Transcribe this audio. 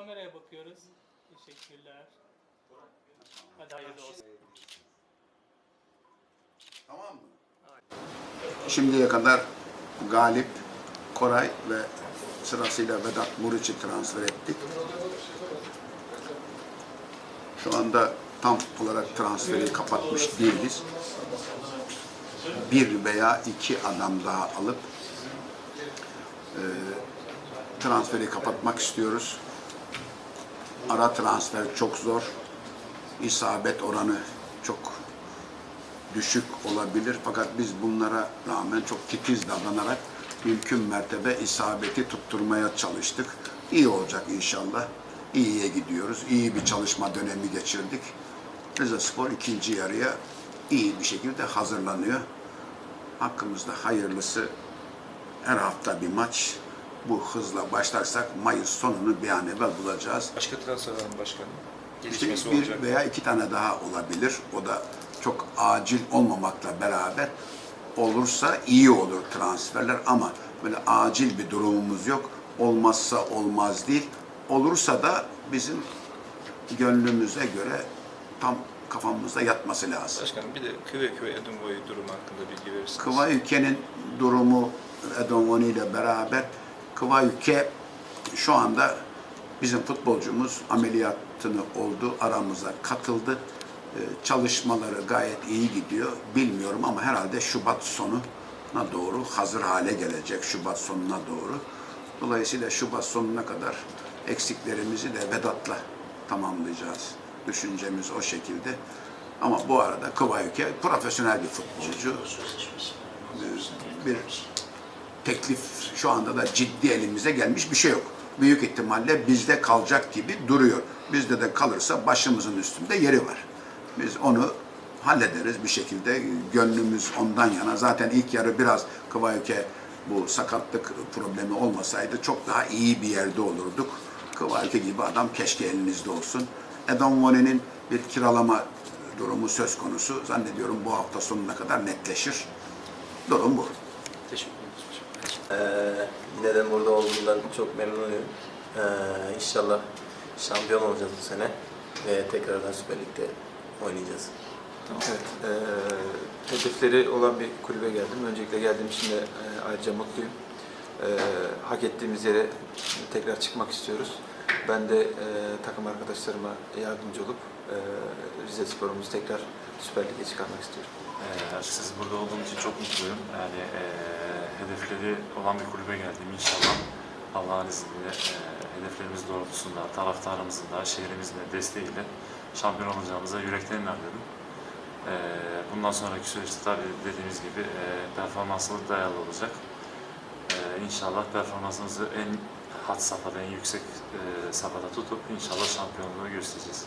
Kameraya bakıyoruz. Teşekkürler. Hadi hayırlı olsun. Tamam mı? Şimdiye kadar Galip, Koray ve sırasıyla Vedat Muriç'i transfer ettik. Şu anda tam olarak transferi kapatmış değiliz. Bir veya iki adam daha alıp e, transferi kapatmak istiyoruz. Ara transfer çok zor. İsabet oranı çok düşük olabilir. Fakat biz bunlara rağmen çok titiz davranarak mümkün mertebe isabeti tutturmaya çalıştık. İyi olacak inşallah. İyiye gidiyoruz. İyi bir çalışma dönemi geçirdik. Rize Spor ikinci yarıya iyi bir şekilde hazırlanıyor. Hakkımızda hayırlısı her hafta bir maç. Bu hızla başlarsak Mayıs sonunu bir an evvel bulacağız. Başka transfer var mı başkanım? İşte Gelişmesi bir olacak. veya iki tane daha olabilir. O da çok acil olmamakla beraber olursa iyi olur transferler ama böyle acil bir durumumuz yok. Olmazsa olmaz değil. Olursa da bizim gönlümüze göre tam kafamızda yatması lazım. Başkanım bir de Küve Küve Edunboy durumu hakkında bilgi verirsiniz. Kıva Ülke'nin durumu Edonvoni ile beraber Kıva Ülke şu anda bizim futbolcumuz ameliyatını oldu, aramıza katıldı. Ee, Çalışmaları gayet iyi gidiyor. Bilmiyorum ama herhalde Şubat sonuna doğru hazır hale gelecek. Şubat sonuna doğru. Dolayısıyla Şubat sonuna kadar eksiklerimizi de Vedat'la tamamlayacağız. Düşüncemiz o şekilde. Ama bu arada Kıva Ülke profesyonel bir futbolcu bir teklif şu anda da ciddi elimize gelmiş bir şey yok. Büyük ihtimalle bizde kalacak gibi duruyor. Bizde de kalırsa başımızın üstünde yeri var. Biz onu hallederiz bir şekilde. Gönlümüz ondan yana. Zaten ilk yarı biraz Kıvayke bu sakatlık problemi olmasaydı çok daha iyi bir yerde olurduk. Kıvayke gibi adam keşke elinizde olsun. Edon Vone'nin bir kiralama durumu söz konusu. Zannediyorum bu hafta sonuna kadar netleşir. Durum bu. Teşekkür ederiz. Ee, yine de burada olduğumdan çok memnunum. Ee, inşallah şampiyon olacağız bu sene ve tekrardan Süper Lig'de oynayacağız. Evet, eee, hedefleri olan bir kulübe geldim. Öncelikle geldiğim için de eee, ayrıca mutluyum. Eee, hak ettiğimiz yere tekrar çıkmak istiyoruz. Ben de eee, takım arkadaşlarıma yardımcı olup eee Rize Spor'umuzu tekrar Süper Lig'e çıkarmak istiyorum. Ee, açıkçası burada olduğum için çok mutluyum. Yani e, hedefleri olan bir kulübe geldim inşallah. Allah'ın izniyle e, hedeflerimiz doğrultusunda, taraftarımızın da, şehrimizin de desteğiyle şampiyon olacağımıza yürekten inanıyorum. E, bundan sonraki süreçte tabii dediğimiz gibi e, performansımız dayalı olacak. E, inşallah performansımızı en had safhada, en yüksek e, safhada tutup inşallah şampiyonluğu göstereceğiz.